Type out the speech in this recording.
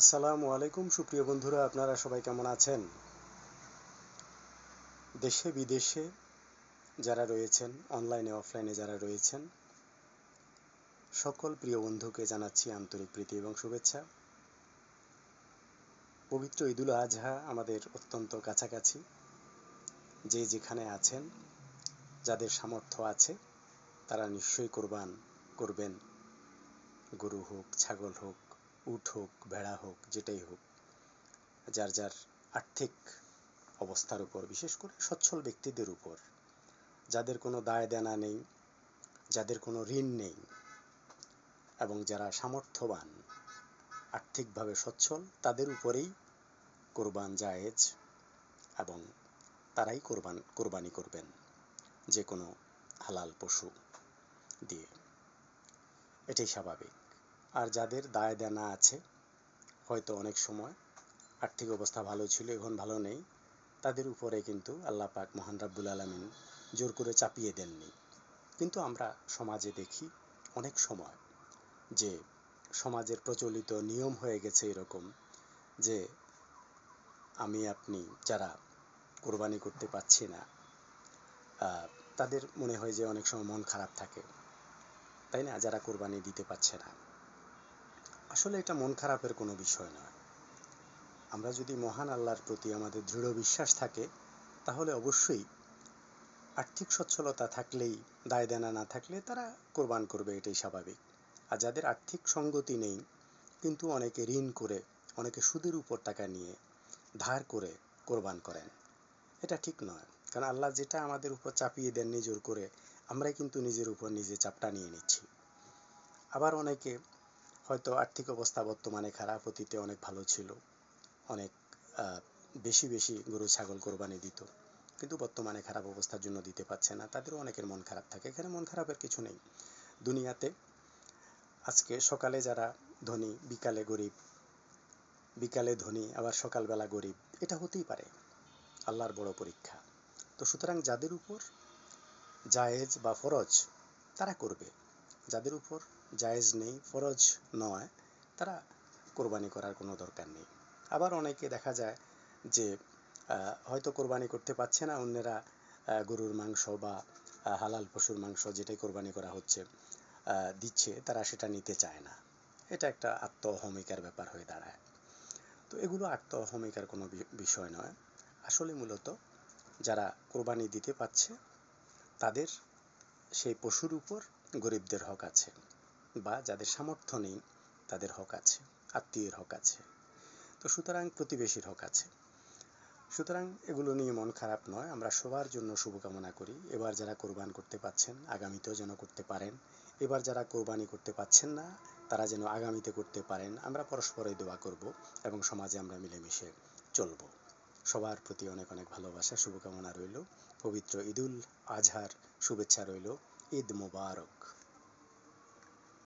আসসালামু আলাইকুম, সুপ্রিয় বন্ধুরা, আপনারা সবাই কেমন আছেন? দেশে বিদেশে যারা রয়েছেন অনলাইনে অফলাইনে যারা রয়েছেন, সকল প্রিয় বন্ধুকে জানাচ্ছি আন্তরিক প্রীতি এবং শুভেচ্ছা। পবিত্র ঈদুল আজহা আমাদের অত্যন্ত কাছাকাছি। যে যেখানে আছেন, যাদের সামর্থ্য আছে, তারা নিশ্চয়ই কোরবান করবেন। গরু হোক, ছাগল হোক উট হোক, ভেড়া হোক, যেটাই হোক, যার যার আর্থিক অবস্থার উপর, বিশেষ করে সচ্ছল ব্যক্তিদের উপর, যাদের কোনো দায় দেনা নেই, যাদের কোনো ঋণ নেই, এবং যারা সামর্থ্যবান, আর্থিকভাবে সচ্ছল, তাদের উপরেই কোরবান জায়েজ এবং তারাই কোরবান, কোরবানি করবেন যে কোনো হালাল পশু দিয়ে। এটাই স্বাভাবিক। আর যাদের দায় দেনা আছে, হয়তো অনেক সময় আর্থিক অবস্থা ভালো ছিল, এখন ভালো নেই, তাদের উপরে কিন্তু আল্লাহ পাক মহান রাব্বুল আলমিন জোর করে চাপিয়ে দেননি। কিন্তু আমরা সমাজে দেখি অনেক সময় যে সমাজের প্রচলিত নিয়ম হয়ে গেছে এরকম যে আমি, আপনি যারা কোরবানি করতে পারছি না তাদের মনে হয় যে অনেক সময় মন খারাপ থাকে। তাই না? যারা কোরবানি দিতে পারছে না। আসলে এটা মন খারাপের কোনো বিষয় নয়। আমরা যদি মহান আল্লাহর প্রতি আমাদের দৃঢ় বিশ্বাস থাকে, তাহলে অবশ্যই আর্থিক সচ্ছলতা থাকলেই দায় দেনা না থাকলে তারা কোরবান করবে, এটাই স্বাভাবিক। আর যাদের আর্থিক সঙ্গতি নেই, কিন্তু অনেকে ঋণ করে, অনেকে সুদের উপর টাকা নিয়ে ধার করে কোরবান করেন, এটা ঠিক নয়। কারণ আল্লাহ যেটা আমাদের উপর চাপিয়ে দেন নিজের করে আমরাই কিন্তু নিজের উপর নিজে চাপটা নিয়ে নিচ্ছি। আবার অনেকে হয়তো আর্থিক অবস্থা বর্তমানে খারাপ, অতীতে অনেক ভালো ছিল। অনেক বেশি বেশি গরু, ছাগল কোরবানি দিত। কিন্তু বর্তমানে খারাপ অবস্থার জন্য দিতে পারছে না। তাদেরও অনেকের মন খারাপ থাকে। এখানে মন খারাপের কিছু নেই। দুনিয়াতে আজকে সকালে যারা ধনী, বিকালে গরিব, বিকালে ধনী, আবার সকালবেলা গরিব, এটা হতেই পারে। আল্লাহর বড় পরীক্ষা। তো সুতরাং যাদের উপর জায়েজ বা ফরজ, তারা করবে। যাদের উপর জায়েজ নেই, ফরজ নয়, তারা কোরবানি করার কোনো দরকার নেই। আবার অনেকে দেখা যায় যে হয়তো কোরবানি করতে পারছে না, অন্যেরা গরুর মাংস বা হালাল পশুর মাংস যেটাই কোরবানি করা হচ্ছে দিচ্ছে, তারা সেটা নিতে চায় না। এটা একটা আত্ম অহমিকার ব্যাপার হয়ে দাঁড়ায়। তো এগুলো আত্ম অহমিকার কোনো বিষয় নয়। আসলে মূলত যারা কোরবানি দিতে পারছে, তাদের সেই পশুর উপর গরিবদের হক আছে। বা যাদের সামর্থ্য নেই, তাদের হক আছে, আত্মীয়ের হক আছে। তো সুতরাং প্রতিবেশীর হক আছে। সুতরাং এগুলো নিয়ে মন খারাপ নয়। আমরা সবার জন্য শুভকামনা করি। এবার যারা কোরবান করতে পাচ্ছেন, আগামীতেও যেন করতে পারেন। এবার যারা কোরবানি করতে পাচ্ছেন না, তারা যেন আগামীতে করতে পারেন। আমরা পরস্পরই দোয়া করব এবং সমাজে আমরা মিলেমিশে চলব। সবার প্রতি অনেক অনেক ভালোবাসা, শুভকামনা রইল। পবিত্র ঈদুল আজহার শুভেচ্ছা রইল। ঈদ মোবারক।